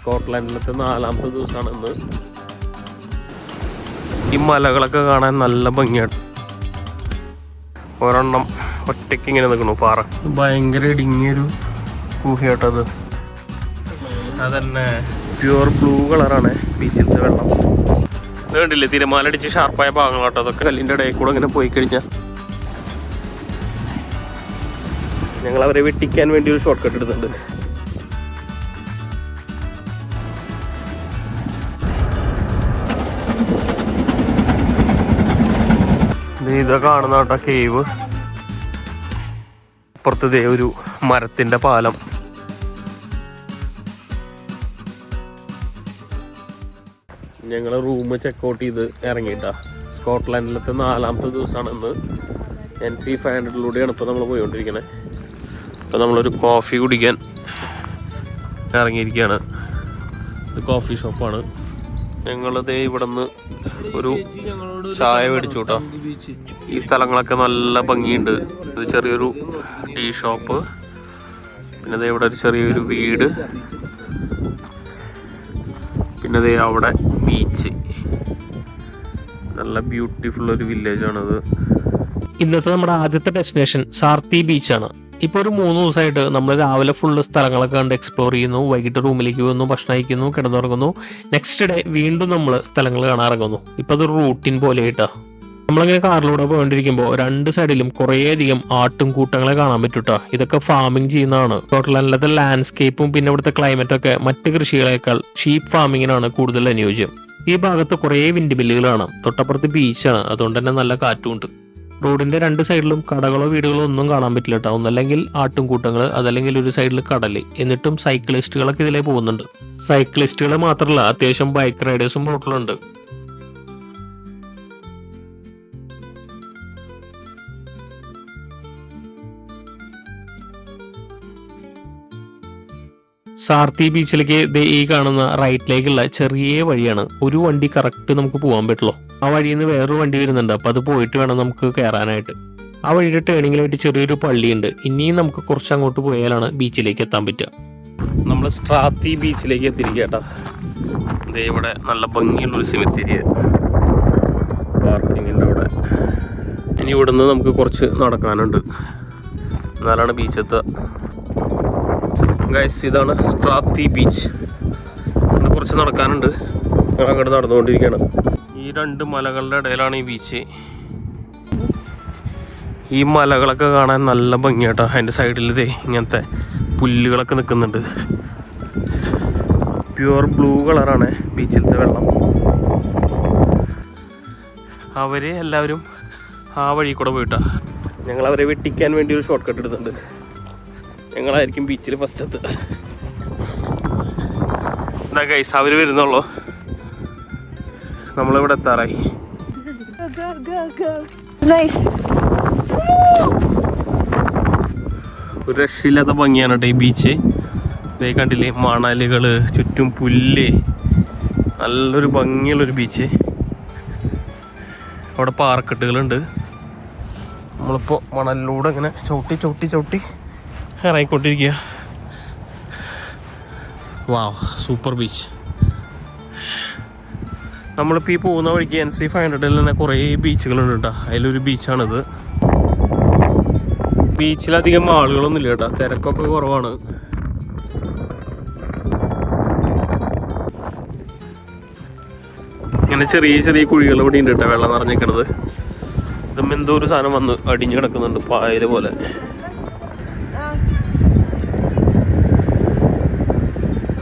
സ്കോട്ട്ലാൻഡിലത്തെ നാലാമത്തെ ദിവസമാണ് ഇന്ന് ഈ മലകളൊക്കെ കാണാൻ നല്ല ഭംഗിയാണ്. ഒരെണ്ണം ഒറ്റയ്ക്ക് ഇങ്ങനെ നിൽക്കണു പാറ. ഭയങ്കര ഇടുങ്ങിയൊരു ഗുഹയാട്ടത് അതന്നെ പ്യുവർ ബ്ലൂ കളറാണ് ബീച്ചിലത്തെ വെള്ളം. ഇത് കണ്ടില്ലേ തിരമാലടിച്ച് ഷാർപ്പായ ഭാഗങ്ങളാട്ടോ. അതൊക്കെ കല്ലിന്റെ ഇടയിൽ കൂടെ ഇങ്ങനെ പോയി കഴിഞ്ഞാൽ. ഞങ്ങൾ അവരെ വെട്ടിക്കാൻ വേണ്ടി ഒരു ഷോർട്ട് കട്ട് എടുത്തിട്ടുണ്ട്. ഇതാ കാണുന്ന കേട്ടോ കേവ് അപ്പുറത്ത് ദേ ഒരു മരത്തിന്റെ പാലം. ഞങ്ങൾ റൂം ചെക്കൗട്ട് ചെയ്ത് ഇറങ്ങിയിട്ടാ. സ്കോട്ട്ലാൻഡിലത്തെ നാലാമത്തെ ദിവസമാണ് ഇന്ന് എൻ സി ഫൈവ് ഹൺഡ്രഡിലൂടെയാണ് ഇപ്പോൾ നമ്മൾ പോയിക്കൊണ്ടിരിക്കുന്നത് അപ്പോൾ നമ്മളൊരു കോഫി കുടിക്കാൻ ഇറങ്ങിയിരിക്കുകയാണ് ഇത് കോഫി ഷോപ്പാണ് ഞങ്ങളത് നിന്ന് ഒരു ചായ മേടിച്ചു കേട്ടോ ഈ സ്ഥലങ്ങളൊക്കെ നല്ല ഭംഗിയുണ്ട്. ഇത് ചെറിയൊരു ടീ ഷോപ്പ്. പിന്നെ ദേ ഇവിടെ ഒരു ചെറിയൊരു വീട്. പിന്നെ ദേ അവിടെ ബീച്ച്. നല്ല ബ്യൂട്ടിഫുൾ ഒരു വില്ലേജ് ആണത് ഇന്നത്തെ നമ്മുടെ ആദ്യത്തെ ഡെസ്റ്റിനേഷൻ സാർത്തി ബീച്ചാണ്. ഇപ്പോൾ ഒരു മൂന്ന് ദിവസമായിട്ട് നമ്മൾ രാവിലെ ഫുള്ള് സ്ഥലങ്ങളൊക്കെ കണ്ട് എക്സ്പ്ലോർ ചെയ്യുന്നു. വൈകിട്ട് റൂമിലേക്ക് പോകുന്നു ഭക്ഷണം കഴിക്കുന്നു കിടന്നുറങ്ങുന്നു. നെക്സ്റ്റ് ഡേ വീണ്ടും നമ്മൾ സ്ഥലങ്ങൾ കാണാൻ ഇറങ്ങുന്നു. ഇപ്പോൾ അതൊരു റൂട്ടീൻ പോലെ ആയിട്ടാ നമ്മളിങ്ങനെ കാറിലൂടെ പോയിണ്ടിരിക്കുമ്പോൾ രണ്ട് സൈഡിലും കുറേയധികം ആട്ടും കൂട്ടങ്ങളെ കാണാൻ പറ്റൂട്ടോ. ഇതൊക്കെ ഫാമിംഗ് ചെയ്യുന്നതാണ്. ടോട്ടലല്ലാത്ത ലാൻഡ്സ്കേപ്പും പിന്നെ ഇവിടുത്തെ ക്ലൈമറ്റൊക്കെ മറ്റ് കൃഷികളേക്കാൾ ഷീപ്പ് ഫാമിങ്ങിനാണ് കൂടുതൽ അനുയോജ്യം. ഈ ഭാഗത്ത് കുറേ വിൻഡ് ബില്ലുകളാണ് തൊട്ടപ്പുറത്ത് ബീച്ചാണ് അതുകൊണ്ട് തന്നെ നല്ല കാറ്റും ഉണ്ട് റോഡിന്റെ രണ്ട് സൈഡിലും കടകളോ വീടുകളോ ഒന്നും കാണാൻ പറ്റില്ല കേട്ടോ ഒന്നല്ലെങ്കിൽ ആട്ടുംകൂട്ടങ്ങൾ അതല്ലെങ്കിൽ ഒരു സൈഡിൽ കടൽ എന്നിട്ടും സൈക്ലിസ്റ്റുകളൊക്കെ ഇതിലേ പോകുന്നുണ്ട്. സൈക്ലിസ്റ്റുകളെ മാത്രമല്ല അത്യാവശ്യം ബൈക്ക് റൈഡേഴ്സും റോട്ടിലുണ്ട്. സാർത്തി ബീച്ചിലേക്ക് ഈ കാണുന്ന റൈറ്റിലേക്കുള്ള ചെറിയ വഴിയാണ്. ഒരു വണ്ടി കറക്റ്റ് നമുക്ക് പോകാൻ പറ്റുള്ളൂ. ആ വഴിയിൽ നിന്ന് വേറൊരു വണ്ടി വരുന്നുണ്ട്. അപ്പോൾ അത് പോയിട്ട് വേണം നമുക്ക് കയറാനായിട്ട് ആ വഴിയുടെ ടേണിങ്ങിലായിട്ട് ചെറിയൊരു പള്ളിയുണ്ട്. ഇനിയും നമുക്ക് കുറച്ച് അങ്ങോട്ട് പോയാലാണ് ബീച്ചിലേക്ക് എത്താൻ പറ്റുക. നമ്മൾ സ്ട്രാത്തി ബീച്ചിലേക്ക് എത്തിരിക്കട്ടോ ദേ ഇവിടെ നല്ല ഭംഗിയുള്ളൊരു സിമിത്തിരി പാർക്കിങ്ങിന്റെ അവിടെ. ഇനി ഇവിടുന്ന് നമുക്ക് കുറച്ച് നടക്കാനുണ്ട്. എന്നാലാണ് ബീച്ച് എത്തുക. ഗൈസ് ഇതാണ് സ്ട്രാത്തി ബീച്ച് ഇവിടെ കുറച്ച് നടക്കാനുണ്ട്. അങ്ങോട്ട് നടന്നുകൊണ്ടിരിക്കുകയാണ്. ഈ രണ്ട് മലകളുടെ ഇടയിലാണ് ഈ ബീച്ച് ഈ മലകളൊക്കെ കാണാൻ നല്ല ഭംഗിയാട്ടോ. അതിന്റെ സൈഡിൽ ഇതേ ഇങ്ങനത്തെ പുല്ലുകളൊക്കെ നിൽക്കുന്നുണ്ട്. പ്യുവർ ബ്ലൂ കളറാണ് ബീച്ചിലത്തെ വെള്ളം. അവർ എല്ലാവരും ആ വഴി കൂടെ പോയിട്ടാ. ഞങ്ങൾ അവരെ വെട്ടിക്കാൻ വേണ്ടി ഒരു ഷോർട്ട് കട്ട് എടുത്തിട്ടുണ്ട്. ഞങ്ങളായിരിക്കും ബീച്ചിൽ ഫസ്റ്റ് എത്തുക. എന്താ കൈസ് അവർ വരുന്നുള്ളൂ. നമ്മളിവിടെ എത്താറായി. ഒരു രക്ഷയില്ലാത്ത ഭംഗിയാണ് കേട്ടോ ഈ ബീച്ച് ഇതേ കണ്ടില്ലേ മണലുകൾ ചുറ്റും പുല്ല്. നല്ലൊരു ഭംഗിയുള്ളൊരു ബീച്ച് അവിടെ പാർക്കെട്ടുകളുണ്ട്. നമ്മളിപ്പോൾ മണലിലൂടെ ഇങ്ങനെ ചവിട്ടി ചവിട്ടി ചവിട്ടി ഇറങ്ങിക്കൊണ്ടിരിക്കുക. വാവ് സൂപ്പർ ബീച്ച് നമ്മളിപ്പോൾ ഈ പോകുന്ന വഴിക്ക് എൻ സി ഫൈവ് ഹൺഡ്രഡിൽ തന്നെ കുറേ ബീച്ചുകളുണ്ട് കേട്ടോ അതിലൊരു ബീച്ചാണിത് ബീച്ചിലധികം ആളുകളൊന്നുമില്ല കേട്ടോ തിരക്കൊക്കെ കുറവാണ്. ഇങ്ങനെ ചെറിയ ചെറിയ കുഴികൾ ഇവിടെ ഉണ്ട് കേട്ടോ വെള്ളം നിറഞ്ഞിരിക്കണത്. ഇതും എന്തോ ഒരു സാധനം വന്ന് അടിഞ്ഞു കിടക്കുന്നുണ്ട് പായൽ പോലെ.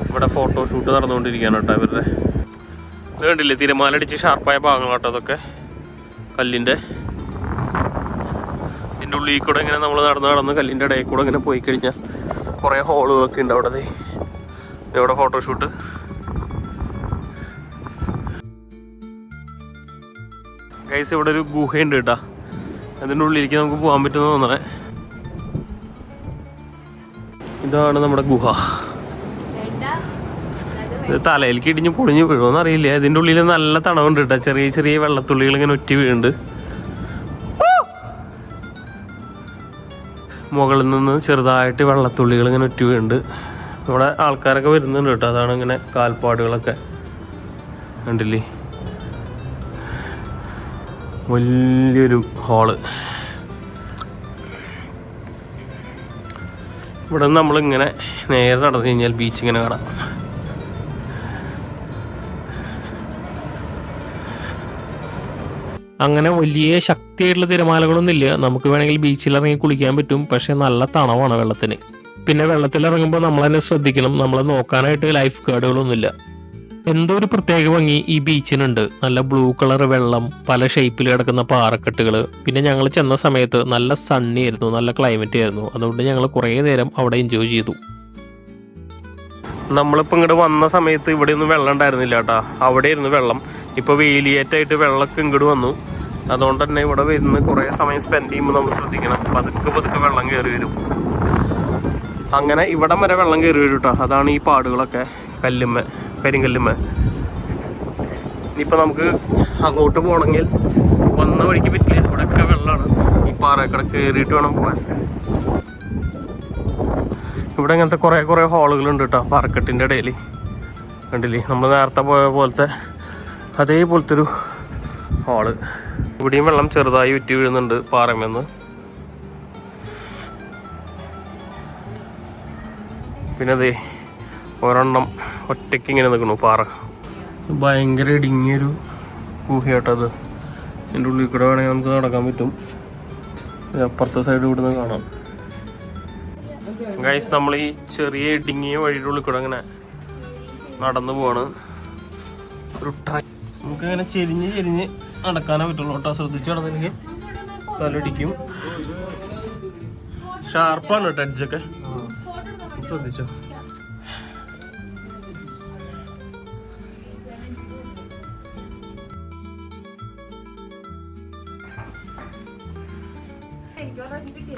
ഇവിടെ ഫോട്ടോ ഫോട്ടോഷൂട്ട് നടന്നുകൊണ്ടിരിക്കുകയാണ് കേട്ടോ ഇവരുടെ. ഇത് കണ്ടില്ലേ തിരമാലടിച്ച് ഷാർപ്പായ ഭാഗങ്ങളാട്ടോ അതൊക്കെ. കല്ലിന്റെ. ഇതിന്റെ ഉള്ളിൽ കൂടെ ഇങ്ങനെ നമ്മൾ നടന്ന് നടന്ന് കല്ലിന്റെ ഇടയിൽ കൂടെ ഇങ്ങനെ പോയി കഴിഞ്ഞാൽ കുറേ ഹോളുകളൊക്കെ ഉണ്ട് അവിടെ. ഇവിടെ ഫോട്ടോഷൂട്ട് ഗൈസ് ഇവിടെ ഒരു ഗുഹയുണ്ട് കേട്ടാ. അതിന്റെ ഉള്ളിലേക്ക് നമുക്ക് പോകാൻ പറ്റുമെന്ന് തോന്നണേ. ഇതാണ് നമ്മുടെ ഗുഹ. തലയിലേക്ക് ഇടിഞ്ഞ് പൊളിഞ്ഞ് വീഴുമെന്ന് അറിയില്ല. ഇതിന്റെ ഉള്ളിൽ നല്ല തണവുണ്ട് കേട്ടോ ചെറിയ ചെറിയ വെള്ളത്തുള്ളികൾ ഇങ്ങനെ ഒറ്റി വീണ്ട് മുകളിൽ നിന്ന് ചെറുതായിട്ട് വെള്ളത്തുള്ളികൾ ഇങ്ങനെ ഒറ്റ വീണ്ട് ഇവിടെ ആൾക്കാരൊക്കെ വരുന്നുണ്ട് കേട്ടോ അതാണ് ഇങ്ങനെ കാൽപ്പാടുകളൊക്കെ. കണ്ടില്ലേ? വലിയൊരു ഹോൾ. ഇവിടെ നമ്മളിങ്ങനെ നേരെ നടന്നു കഴിഞ്ഞാൽ ബീച്ച് ഇങ്ങനെ കാണാം. അങ്ങനെ വലിയ ശക്തിയായിട്ടുള്ള തിരമാലകളൊന്നും ഇല്ല നമുക്ക് വേണമെങ്കിൽ ബീച്ചിൽ ഇറങ്ങി കുളിക്കാൻ പറ്റും. പക്ഷെ നല്ല തണവാണ് വെള്ളത്തിന്. പിന്നെ വെള്ളത്തിൽ ഇറങ്ങുമ്പോൾ നമ്മൾ തന്നെ ശ്രദ്ധിക്കണം. നമ്മളെ നോക്കാനായിട്ട് ലൈഫ് ഗാർഡുകളൊന്നുമില്ല എന്തോ ഒരു പ്രത്യേക ഭംഗി ഈ ബീച്ചിനുണ്ട് നല്ല ബ്ലൂ കളർ വെള്ളം പല ഷേപ്പിൽ കിടക്കുന്ന പാറക്കെട്ടുകൾ പിന്നെ ഞങ്ങൾ ചെന്ന സമയത്ത് നല്ല സണ്ണി ആയിരുന്നു. നല്ല ക്ലൈമറ്റ് ആയിരുന്നു. അതുകൊണ്ട് ഞങ്ങൾ കുറേ നേരം അവിടെ എൻജോയ് ചെയ്തു. നമ്മളിപ്പോൾ ഇങ്ങോട്ട് വന്ന സമയത്ത് ഇവിടെയൊന്നും വെള്ളം ഉണ്ടായിരുന്നില്ല കേട്ടാ അവിടെയായിരുന്നു വെള്ളം. ഇപ്പോൾ വേലിയേറ്റായിട്ട് വെള്ളമൊക്കെ ഇങ്ങോട്ട് വന്നു. അതുകൊണ്ട് തന്നെ ഇവിടെ വരുന്ന കുറേ സമയം സ്പെൻഡ് ചെയ്യുമ്പോൾ നമ്മൾ ശ്രദ്ധിക്കണം. പതുക്കെ പതുക്കെ വെള്ളം കയറി വരും. അങ്ങനെ ഇവിടം വരെ വെള്ളം കയറി വരും കേട്ടോ അതാണ് ഈ പാടുകളൊക്കെ. കല്ലുമ്മ കരിങ്കല്ലുമ്മ. ഇനിയിപ്പോൾ നമുക്ക് അങ്ങോട്ട് പോകണമെങ്കിൽ വന്ന വഴിക്ക് പറ്റില്ല. ഇവിടെയൊക്കെ വെള്ളമാണ് ഈ പാറക്കട കയറിയിട്ട് വേണം പോകാൻ. ഇവിടെ ഇങ്ങനത്തെ കുറേ കുറേ ഹോളുകളുണ്ട് കേട്ടോ പാറക്കെട്ടിന്റെ ഇടയിൽ കണ്ടില്ലേ? നമ്മൾ നേരത്തെ പോയ പോലത്തെ അതേപോലത്തെ ഒരു ഹാൾ. ഇവിടെയും വെള്ളം ചെറുതായി ഉറ്റി വീഴുന്നുണ്ട് പാറമെന്ന്. പിന്നെ അതേ ഒരെണ്ണം ഒറ്റയ്ക്ക് ഇങ്ങനെ നിൽക്കണു പാറ. ഭയങ്കര ഇടുങ്ങിയൊരു ഗുഹയാട്ടത് എന്റെ ഉള്ളിൽ കൂടെ വേണമെങ്കിൽ നമുക്ക് നടക്കാൻ പറ്റും. അപ്പുറത്തെ സൈഡ് ഇവിടുന്ന് കാണാം. ഗൈസ് നമ്മൾ ഈ ചെറിയ ഇടുങ്ങിയ വഴിയുടെ ഉള്ളിൽ കൂടെ അങ്ങനെ നടന്നു പോവാണ്. ഒരു ട്രൈ നമുക്ക് ഇങ്ങനെ ചെരിഞ്ഞ് ചെരിഞ്ഞ് നടക്കാനേ പറ്റുള്ളൂ കേട്ടോ. ശ്രദ്ധിച്ചു നടന്നില്ലെങ്കിൽ തലടിക്കും. ഷാർപ്പാണ് കേട്ടോ അടിച്ചൊക്കെ ശ്രദ്ധിച്ചോ?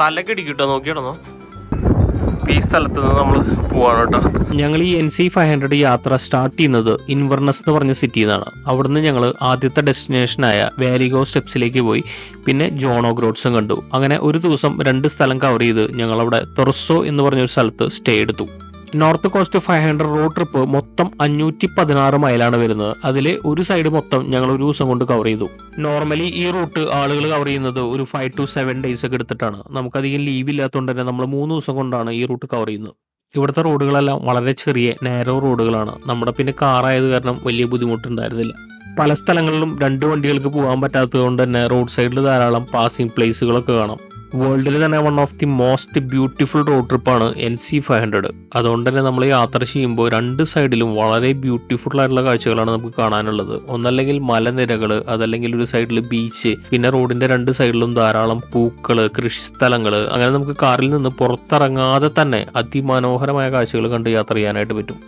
തലക്ക് ഇടിക്കട്ടോ നോക്കിയിടന്നോ ഈ സ്ഥലത്ത് നിന്ന് നമ്മൾ പോവാണ് കേട്ടോ. ഞങ്ങൾ ഈ എൻ സി ഫൈവ് ഹൺഡ്രഡ് യാത്ര സ്റ്റാർട്ട് ചെയ്യുന്നത് ഇൻവർണസ് എന്ന് പറഞ്ഞ സിറ്റിയിൽ നിന്നാണ് അവിടുന്ന് ഞങ്ങൾ ആദ്യത്തെ ഡെസ്റ്റിനേഷനായ വാലിഗോ സ്റ്റെപ്സിലേക്ക് പോയി. പിന്നെ ജോണോ ഗ്രോഡ്സും കണ്ടു. അങ്ങനെ ഒരു ദിവസം രണ്ട് സ്ഥലം കവർ ചെയ്ത് ഞങ്ങൾ അവിടെ തൊറസോ എന്ന് പറഞ്ഞൊരു സ്ഥലത്ത് സ്റ്റേ എടുത്തു. North coast five hundred road trip മൊത്തം അഞ്ഞൂറ്റി പതിനാറ് മൈലാണ് വരുന്നത്. അതിൽ ഒരു സൈഡ് മൊത്തം ഞങ്ങൾ ഒരു ദിവസം കൊണ്ട് കവർ ചെയ്തു. നോർമലി ഈ റൂട്ട് ആളുകൾ കവർ ചെയ്യുന്നത് ഒരു ഫൈവ് ടു സെവൻ ഡേയ്സ് ഒക്കെ എടുത്തിട്ടാണ്. നമുക്കധികം ലീവ് ഇല്ലാത്തതുകൊണ്ട് തന്നെ നമ്മൾ മൂന്ന് ദിവസം കൊണ്ടാണ് ഈ റൂട്ട് കവർ ചെയ്യുന്നത്. ഇവിടുത്തെ റോഡുകളെല്ലാം വളരെ ചെറിയ നാരോ റോഡുകളാണ്. നമ്മുടെ പിന്നെ കാറായത് കാരണം വലിയ ബുദ്ധിമുട്ടുണ്ടായിരുന്നില്ല. പല സ്ഥലങ്ങളിലും രണ്ട് വണ്ടികൾക്ക് പോകാൻ പറ്റാത്തത് കൊണ്ട് തന്നെ റോഡ് സൈഡിൽ ധാരാളം പാസിംഗ് പ്ലേസുകളൊക്കെ കാണാം. വേൾഡിൽ തന്നെ one of the most beautiful road ട്രിപ്പാണ് എൻ സി ഫൈവ് ഹൺഡ്രഡ് അതുകൊണ്ട് തന്നെ നമ്മൾ യാത്ര ചെയ്യുമ്പോൾ രണ്ട് സൈഡിലും വളരെ ബ്യൂട്ടിഫുൾ ആയിട്ടുള്ള കാഴ്ചകളാണ് നമുക്ക് കാണാനുള്ളത്. ഒന്നല്ലെങ്കിൽ മലനിരകൾ അതല്ലെങ്കിൽ ഒരു സൈഡിൽ ബീച്ച് പിന്നെ റോഡിന്റെ രണ്ട് സൈഡിലും ധാരാളം പൂക്കൾ കൃഷിസ്ഥലങ്ങൾ അങ്ങനെ നമുക്ക് കാറിൽ നിന്ന് പുറത്തിറങ്ങാതെ തന്നെ അതിമനോഹരമായ കാഴ്ചകൾ കണ്ട് യാത്ര ചെയ്യാനായിട്ട് പറ്റും.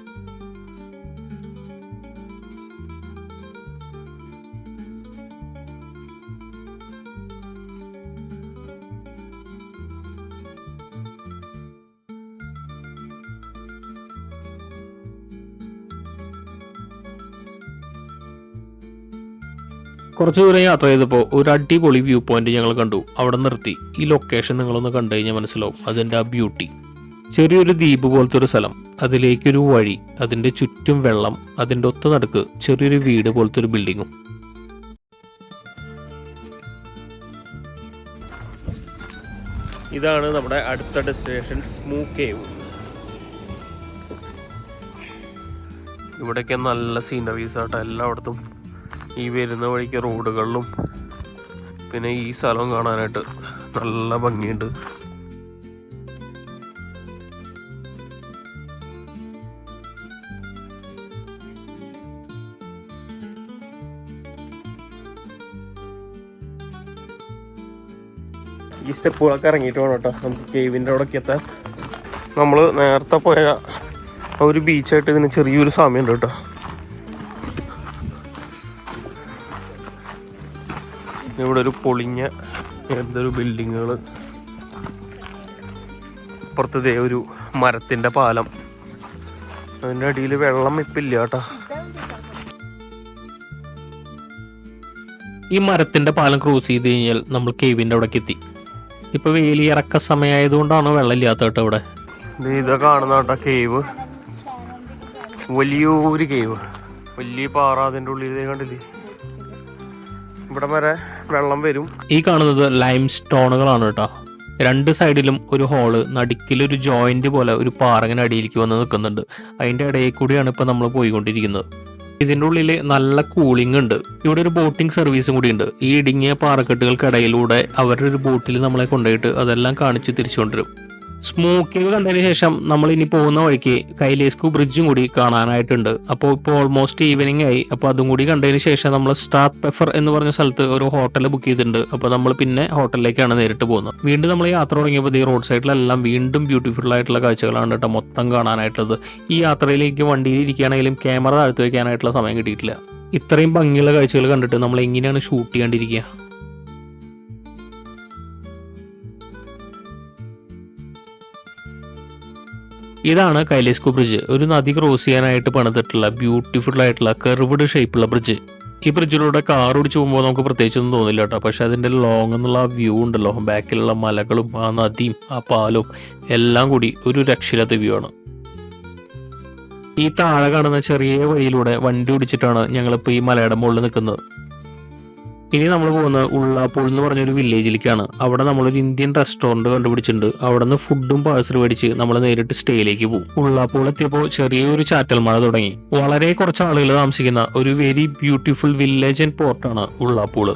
കുറച്ച് ദൂരം യാത്ര ചെയ്തപ്പോൾ ഒരു അടിപൊളി വ്യൂ പോയിന്റ് ഞങ്ങൾ കണ്ടു. അവിടെ നിർത്തി. ഈ ലൊക്കേഷൻ നിങ്ങളൊന്ന് കണ്ടു കഴിഞ്ഞാൽ മനസ്സിലാവും. അതിന്റെ ആ ബ്യൂട്ടി ചെറിയൊരു ദ്വീപ് പോലത്തെ ഒരു സ്ഥലം. അതിലേക്കൊരു വഴി. അതിന്റെ ചുറ്റും വെള്ളം. അതിന്റെ ഒത്ത നടുക്ക് ചെറിയൊരു വീട് പോലത്തെ ഒരു ബിൽഡിങ്ങും ഇതാണ് നമ്മുടെ അടുത്ത ഡെസ്റ്റിനേഷൻ സ്മൂ കേവ് ഇവിടെയൊക്കെ നല്ല സീനറീസ് ആട്ടോ. എല്ലായിടത്തും ഈ വരുന്ന വഴിക്ക് റോഡുകളിലും പിന്നെ ഈ സ്ഥലം കാണാനായിട്ട് നല്ല ഭംഗിയുണ്ട്. ഈ സ്റ്റെപ്പുകളൊക്കെ ഇറങ്ങിയിട്ട് വേണം കേട്ടോ. നമുക്ക് കേവിന്റെ അവിടേക്ക് എത്താൻ നമ്മൾ നേരത്തെ പോയ ആ ഒരു ബീച്ചായിട്ട് ഇതിന് ചെറിയൊരു സാമ്യമുണ്ട് കേട്ടോ. ഇവിടെ ഒരു പൊളിഞ്ഞ എന്തൊരു ബിൽഡിങ്ങുകൾ അപ്പുറത്തേ ഒരു മരത്തിന്റെ പാലം. അതിന്റെ അടിയിൽ വെള്ളം ഇപ്പില്ല കേട്ടോ. ഈ മരത്തിന്റെ പാലം ക്രോസ് ചെയ്ത് കഴിഞ്ഞാൽ നമ്മൾ കേവിന്റെ അവിടേക്ക് എത്തി. ഇപ്പൊ വെയിൽ ഇറക്ക സമയമായതുകൊണ്ടാണ് വെള്ളം ഇല്ലാത്ത കേട്ടോ ഇവിടെ. ഇതാ കാണുന്ന കേട്ടോ കേവ്. വലിയൊരു കേവ്. വലിയ പാറ അതിന്റെ ഉള്ളിൽ കണ്ടില്ലേ? ഇവിടെ വരെ വെള്ളം വരും. ഈ കാണുന്നത് ലൈം സ്റ്റോണുകളാണ് കേട്ടോ. രണ്ട് സൈഡിലും ഒരു ഹോൾ നടുക്കിലൊരു ജോയിന്റ് പോലെ ഒരു പാറ ഇങ്ങനെ അടിയിലേക്ക് വന്ന് നിൽക്കുന്നുണ്ട്. അതിന്റെ ഇടയിൽ കൂടിയാണ് ഇപ്പൊ നമ്മൾ പോയിക്കൊണ്ടിരിക്കുന്നത്. ഇതിന്റെ ഉള്ളിൽ നല്ല കൂളിംഗ് ഉണ്ട്. ഇവിടെ ഒരു ബോട്ടിംഗ് സർവീസും കൂടി ഉണ്ട്. ഈ ഇടുങ്ങിയ പാറക്കെട്ടുകൾക്കിടയിലൂടെ അവരുടെ ഒരു ബോട്ടിൽ നമ്മളെ കൊണ്ടുപോയിട്ട് അതെല്ലാം കാണിച്ച് തിരിച്ചുകൊണ്ടുവരും. സ്മോക്കിംഗ് കണ്ടതിന് ശേഷം നമ്മൾ ഇനി പോകുന്ന വഴിക്ക് കൈലേസ്കു ബ്രിഡ്ജും കൂടി കാണാനായിട്ടുണ്ട്. അപ്പോൾ ഇപ്പോൾ ഓൾമോസ്റ്റ് ഈവനിങ് ആയി. അപ്പോൾ അതും കൂടി കണ്ടതിന് ശേഷം നമ്മൾ സ്റ്റാർ പെഫർ എന്ന് പറഞ്ഞ സ്ഥലത്ത് ഒരു ഹോട്ടൽ ബുക്ക് ചെയ്തിട്ടുണ്ട്. അപ്പോൾ നമ്മൾ പിന്നെ ഹോട്ടലിലേക്കാണ് നേരിട്ട് പോകുന്നത്. വീണ്ടും നമ്മൾ യാത്ര തുടങ്ങിയപ്പോൾ ഈ റോഡ് സൈഡിലെല്ലാം വീണ്ടും ബ്യൂട്ടിഫുൾ ആയിട്ടുള്ള കാഴ്ചകളാണ് കേട്ടോ മൊത്തം കാണാനായിട്ടുള്ളത്. ഈ യാത്രയിലേക്ക് വണ്ടിയിൽ ഇരിക്കുകയാണെങ്കിലും ക്യാമറ താഴ്ത്തി വയ്ക്കാനായിട്ടുള്ള സമയം കിട്ടിയിട്ടില്ല. ഇത്രയും ഭംഗിയുള്ള കാഴ്ചകൾ കണ്ടിട്ട് നമ്മൾ എങ്ങനെയാണ് ഷൂട്ട് ചെയ്യാണ്ടിരിക്കുക ഇതാണ് കൈലേസ്കു ബ്രിഡ്ജ് ഒരു നദി ക്രോസ് ചെയ്യാനായിട്ട് പണിതിട്ടുള്ള ബ്യൂട്ടിഫുൾ ആയിട്ടുള്ള കർവ്ഡ് ഷേപ്പുള്ള ബ്രിഡ്ജ് ഈ ബ്രിഡ്ജിലൂടെ കാർ ഓടിച്ചു പോകുമ്പോൾ നമുക്ക് പ്രത്യേകിച്ചൊന്നും തോന്നില്ല കേട്ടോ പക്ഷെ അതിന്റെ ലോങ് എന്നുള്ള ആ വ്യൂ ഉണ്ടല്ലോ. ബാക്കിലുള്ള മലകളും ആ നദിയും ആ പാലും എല്ലാം കൂടി ഒരു രക്ഷയില്ലാത്ത വ്യൂ ആണ്. ഈ താഴെ കാണുന്ന ചെറിയ വഴിയിലൂടെ വണ്ടി ഓടിച്ചിട്ടാണ് ഞങ്ങളിപ്പോൾ ഈ മലയുടെ മുകളിൽ നിൽക്കുന്നത്. ഇനി നമ്മൾ പോകുന്ന ഉള്ളാപ്പൂൾ എന്ന് പറഞ്ഞൊരു വില്ലേജിലേക്കാണ് അവിടെ നമ്മളൊരു ഇന്ത്യൻ റെസ്റ്റോറന്റ് കണ്ടുപിടിച്ചിട്ടുണ്ട്. അവിടെ നിന്ന് ഫുഡും പാഴ്സൽ മേടിച്ച് നമ്മൾ നേരിട്ട് സ്റ്റേയിലേക്ക് പോകും. ഉള്ളാപ്പൂൾ എത്തിയപ്പോൾ ചെറിയൊരു ചാറ്റൽ മഴ തുടങ്ങി. വളരെ കുറച്ച് ആളുകൾ താമസിക്കുന്ന ഒരു വെരി ബ്യൂട്ടിഫുൾ വില്ലേജ് ആൻഡ് പോർട്ടാണ് ഉള്ളാപ്പൂൾ.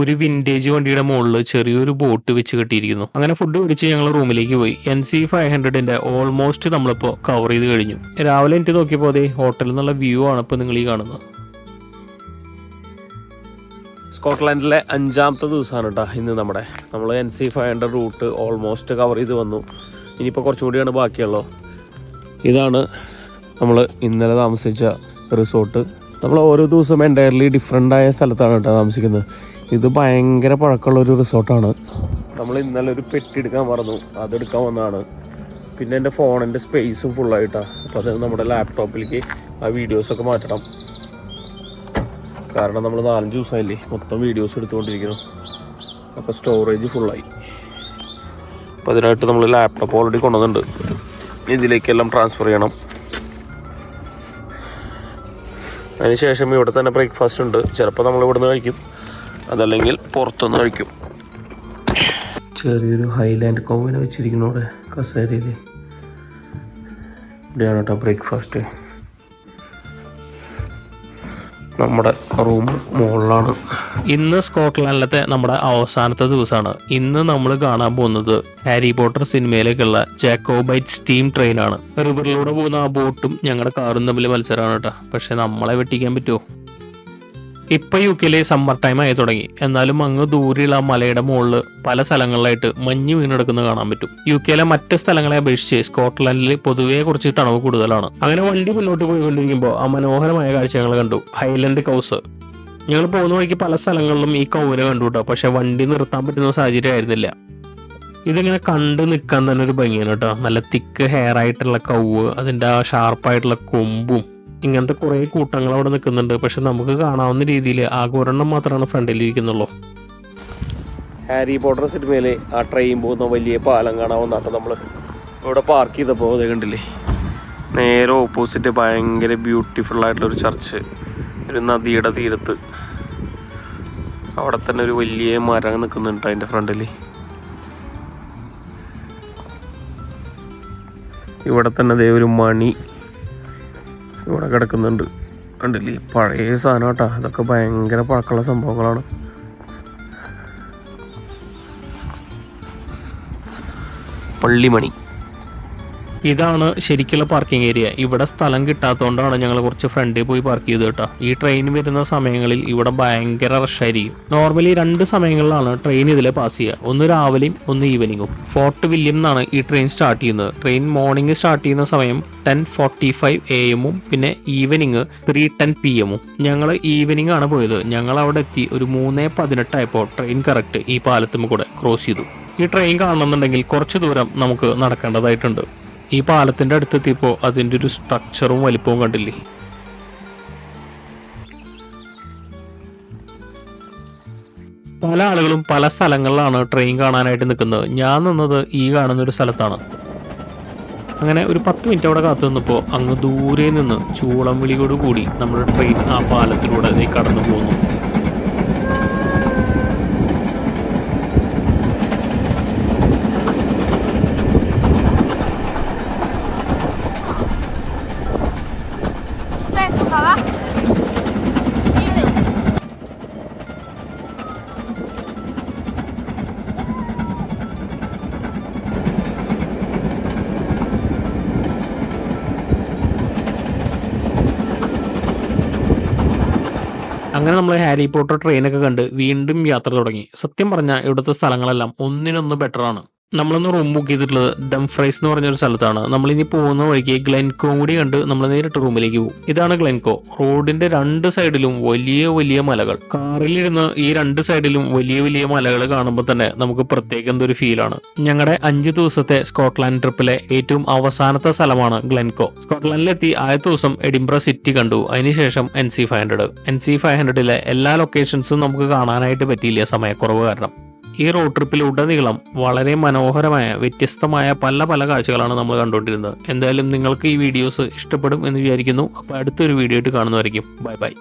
ഒരു വിന്റേജ് വണ്ടിയുടെ മുകളിൽ ചെറിയൊരു ബോട്ട് വെച്ച് കെട്ടിയിരിക്കുന്നു. അങ്ങനെ ഫുഡ് പിടിച്ച് ഞങ്ങൾ റൂമിലേക്ക് പോയി. എൻ സി ഫൈവ് ഹൺഡ്രഡിന്റെ ഓൾമോസ്റ്റ് നമ്മളിപ്പോൾ കവർ ചെയ്ത് കഴിഞ്ഞു. രാവിലെ എനിക്ക് നോക്കിയപ്പോൾ അതേ ഹോട്ടലിൽ നിന്നുള്ള വ്യൂ ആണ് ഇപ്പോൾ നിങ്ങൾ ഈ കാണുന്നത്. സ്കോട്ട്ലാൻഡിലെ അഞ്ചാമത്തെ ദിവസമാണ് കേട്ടോ ഇന്ന് നമ്മുടെ. നമ്മൾ N C five hundred route almost cover ചെയ്ത് വന്നു. ഇനിയിപ്പോൾ കുറച്ചും കൂടിയാണ് ബാക്കിയുള്ളൂ. ഇതാണ് നമ്മൾ ഇന്നലെ താമസിച്ച റിസോർട്ട് നമ്മൾ ഓരോ ദിവസം എന്റയർലി ഡിഫറെന്റ് ആയ സ്ഥലത്താണ് കേട്ടോ താമസിക്കുന്നത്. ഇത് ഭയങ്കര പഴക്കമുള്ള ഒരു റിസോർട്ടാണ്. നമ്മൾ ഇന്നലെ ഒരു പെട്ടി എടുക്കാൻ മറന്നു. അതെടുക്കാൻ വന്നതാണ്. പിന്നെ എന്റെ ഫോണിന്റെ സ്പേസും ഫുള്ളായിട്ടാണ് അപ്പോൾ അത് നമ്മുടെ ലാപ്ടോപ്പിലേക്ക് ആ വീഡിയോസൊക്കെ മാറ്റണം. കാരണം നമ്മൾ നാലഞ്ച് ദിവസമായില്ലേ മൊത്തം വീഡിയോസ് എടുത്തുകൊണ്ടിരിക്കുന്നു. അപ്പോൾ സ്റ്റോറേജ് ഫുള്ളായി അപ്പോൾ അതിനായിട്ട് നമ്മൾ ലാപ്ടോപ്പ് ഓൾറെഡി കൊണ്ടുവന്നിട്ടുണ്ട്. ഇതിലേക്കെല്ലാം ട്രാൻസ്ഫർ ചെയ്യണം. അതിനുശേഷം ഇവിടെ തന്നെ ബ്രേക്ക്ഫാസ്റ്റ് ഉണ്ട്. ചിലപ്പോൾ നമ്മൾ ഇവിടുന്ന് കഴിക്കും. അതല്ലെങ്കിൽ പുറത്തുനിന്ന് കഴിക്കും. ചെറിയൊരു ഹൈലാൻഡ് കോവിനെ വെച്ചിരിക്കുന്നു ഇവിടെ കസേരയിൽ ഇവിടെയാണ് കേട്ടോ ബ്രേക്ക്ഫാസ്റ്റ്. നമ്മുടെ റൂം മുകളിലാണ് ഇന്ന് സ്കോട്ട്ലാൻഡിലത്തെ നമ്മുടെ അവസാനത്തെ ദിവസമാണ്. ഇന്ന് നമ്മൾ കാണാൻ പോകുന്നത് ഹാരി പോട്ടർ സിനിമയിലേക്കുള്ള ജാക്കോബൈറ്റ് സ്റ്റീം ട്രെയിനാണ്. റിവറിലൂടെ പോകുന്ന ആ ബോട്ടും ഞങ്ങളുടെ കാറും തമ്മിൽ മത്സരമാണ് കേട്ടോ. പക്ഷെ നമ്മളെ വെട്ടിക്കാൻ പറ്റുമോ? ഇപ്പൊ യു കെയിലെ സമ്മർ ടൈം ആയി തുടങ്ങി. എന്നാലും അങ്ങ് ദൂരെയുള്ള മലയുടെ മുകളിൽ പല സ്ഥലങ്ങളിലായിട്ട് മഞ്ഞ് വീണെടുക്കുന്നത് കാണാൻ പറ്റും. യു കെയിലെ മറ്റ് സ്ഥലങ്ങളെ അപേക്ഷിച്ച് സ്കോട്ട്ലൻഡിൽ പൊതുവേ കുറച്ച് തണവ് കൂടുതലാണ്. അങ്ങനെ വണ്ടി മുന്നോട്ട് പോയിക്കൊണ്ടിരിക്കുമ്പോൾ ആ മനോഹരമായ കാഴ്ചകൾ കണ്ടു. ഹൈലൻഡ് കൗസ് ഞങ്ങൾ പോകുന്ന വഴിക്ക് പല സ്ഥലങ്ങളിലും ഈ കൗവിനെ കണ്ടു കേട്ടോ പക്ഷെ വണ്ടി നിർത്താൻ പറ്റുന്ന സാഹചര്യം ആയിരുന്നില്ല. ഇതിങ്ങനെ കണ്ടു നിൽക്കാൻ തന്നെ ഒരു ഭംഗിയാണ് കേട്ടോ. നല്ല തിക്ക് ഹെയർ ആയിട്ടുള്ള കൗവ് അതിന്റെ ആ ഷാർപ്പായിട്ടുള്ള കൊമ്പും ഇങ്ങനത്തെ കുറേ കൂട്ടങ്ങൾ അവിടെ നിൽക്കുന്നുണ്ട്. പക്ഷെ നമുക്ക് കാണാവുന്ന രീതിയിൽ ആകെ മാത്രമാണ് ഫ്രണ്ടിൽ ഇരിക്കുന്നുള്ളൂ. ഹാരി പോട്ടർ സിനിമയിലെ ആ ട്രെയിൻ പോകുന്ന വലിയ പാലം കാണാവുന്ന വന്നാട്ടോ നമ്മൾ ഇവിടെ പാർക്ക് ചെയ്തപ്പോൾ അത് കണ്ടില്ലേ? നേരെ ഓപ്പോസിറ്റ് ഭയങ്കര ബ്യൂട്ടിഫുൾ ആയിട്ടുള്ള ഒരു ചർച്ച് ഒരു നദിയുടെ തീരത്ത്. അവിടെ തന്നെ ഒരു വലിയ മരം നിൽക്കുന്നുണ്ട് അതിന്റെ ഫ്രണ്ടിൽ ഇവിടെ തന്നെ ഒരു മണി. ഇവിടെ കിടക്കുന്നുണ്ട്. കണ്ടില്ലേ? പഴയ സാധനം കേട്ടോ. ഇതൊക്കെ ഭയങ്കര പഴക്കമുള്ള സംഭവങ്ങളാണ്. പള്ളിമണി. ഇതാണ് ശരിക്കുള്ള പാർക്കിംഗ് ഏരിയ ഇവിടെ സ്ഥലം കിട്ടാത്തതുകൊണ്ടാണ് ഞങ്ങൾ കുറച്ച് ഫ്രണ്ടിൽ പോയി പാർക്ക് ചെയ്ത് കേട്ടോ. ഈ ട്രെയിൻ വരുന്ന സമയങ്ങളിൽ ഇവിടെ ഭയങ്കര റഷായിരിക്കും നോർമലി രണ്ട് സമയങ്ങളിലാണ് ട്രെയിൻ ഇതിലെ പാസ് ചെയ്യുക. ഒന്ന് രാവിലെയും ഒന്ന് ഈവനിങ്ങും ഫോർട്ട് വില്യം എന്നാണ് ഈ ട്രെയിൻ സ്റ്റാർട്ട് ചെയ്യുന്നത്. ട്രെയിൻ മോർണിംഗ് സ്റ്റാർട്ട് ചെയ്യുന്ന സമയം ടെൻ ഫോർട്ടി ഫൈവ് എ എമ്മും പിന്നെ ഈവനിങ് ത്രീ ടെൻ പി എമ്മും ഞങ്ങൾ ഈവനിങ് ആണ് പോയത്. ഞങ്ങൾ അവിടെ എത്തി ഒരു മൂന്ന് പതിനെട്ടായപ്പോൾ ട്രെയിൻ കറക്റ്റ് ഈ പാലത്തുമ്പോൾ കൂടെ ക്രോസ് ചെയ്തു. ഈ ട്രെയിൻ കാണണമെന്നുണ്ടെങ്കിൽ കുറച്ച് ദൂരം നമുക്ക് നടക്കേണ്ടതായിട്ടുണ്ട്. ഈ പാലത്തിന്റെ അടുത്തെത്തിയപ്പോൾ അതിന്റെ ഒരു സ്ട്രക്ചറും വലിപ്പവും കണ്ടില്ലേ? പല ആളുകളും പല സ്ഥലങ്ങളിലാണ് ട്രെയിൻ കാണാനായിട്ട് നിൽക്കുന്നത്. ഞാൻ നിന്നത് ഈ കാണുന്ന ഒരു സ്ഥലത്താണ്. അങ്ങനെ ഒരു പത്ത് മിനിറ്റ് അവിടെ കാത്തു നിന്നപ്പോൾ അങ്ങ് ദൂരെ നിന്ന് ചൂളം വിളിയോടുകൂടി നമ്മുടെ ട്രെയിൻ ആ പാലത്തിലൂടെ കടന്നു പോകുന്നു അങ്ങനെ നമ്മൾ ഹാരി പോട്ടർ ട്രെയിനൊക്കെ കണ്ട് വീണ്ടും യാത്ര തുടങ്ങി. സത്യം പറഞ്ഞാൽ ഇവിടുത്തെ സ്ഥലങ്ങളെല്ലാം ഒന്നിനൊന്ന് ബെറ്ററാണ് നമ്മളൊന്ന് റൂം ബുക്ക് ചെയ്തിട്ടുള്ളത് ഡംഫ്രൈസ് എന്ന് പറഞ്ഞൊരു സ്ഥലത്താണ്. ഇനി പോകുന്ന വഴിക്ക് ഗ്ലെൻകോ കൂടി കണ്ട് നമ്മൾ നേരിട്ട് റൂമിലേക്ക് പോകും. ഇതാണ് ഗ്ലെൻകോ റോഡിന്റെ രണ്ട് സൈഡിലും വലിയ വലിയ മലകൾ. കാറിലിരുന്ന് ഈ രണ്ട് സൈഡിലും വലിയ വലിയ മലകൾ കാണുമ്പോൾ തന്നെ നമുക്ക് പ്രത്യേക എന്തൊരു ഫീലാണ് ഞങ്ങളുടെ അഞ്ചു ദിവസത്തെ സ്കോട്ട്ലാൻഡ് ട്രിപ്പിലെ ഏറ്റവും അവസാനത്തെ സ്ഥലമാണ് ഗ്ലെൻകോ സ്കോട്ട്ലാൻഡിലെത്തി ആദ്യത്തെ ദിവസം എഡിംബ്ര സിറ്റി കണ്ടു. അതിനുശേഷം N C five hundred N C five ഹൺഡ്രഡിലെ എല്ലാ ലൊക്കേഷൻസും നമുക്ക് കാണാനായിട്ട് പറ്റിയില്ല സമയക്കുറവ് കാരണം. ഈ റോഡ് ട്രിപ്പിൽ ഉടനീളം വളരെ മനോഹരമായ വ്യത്യസ്തമായ പല പല കാഴ്ചകളാണ് നമ്മൾ കണ്ടുകൊണ്ടിരുന്നത്. എന്തായാലും നിങ്ങൾക്ക് ഈ വീഡിയോസ് ഇഷ്ടപ്പെടും എന്ന് വിചാരിക്കുന്നു. അപ്പോൾ അടുത്തൊരു വീഡിയോ ആയിട്ട് കാണുന്നതായിരിക്കും. Bye bye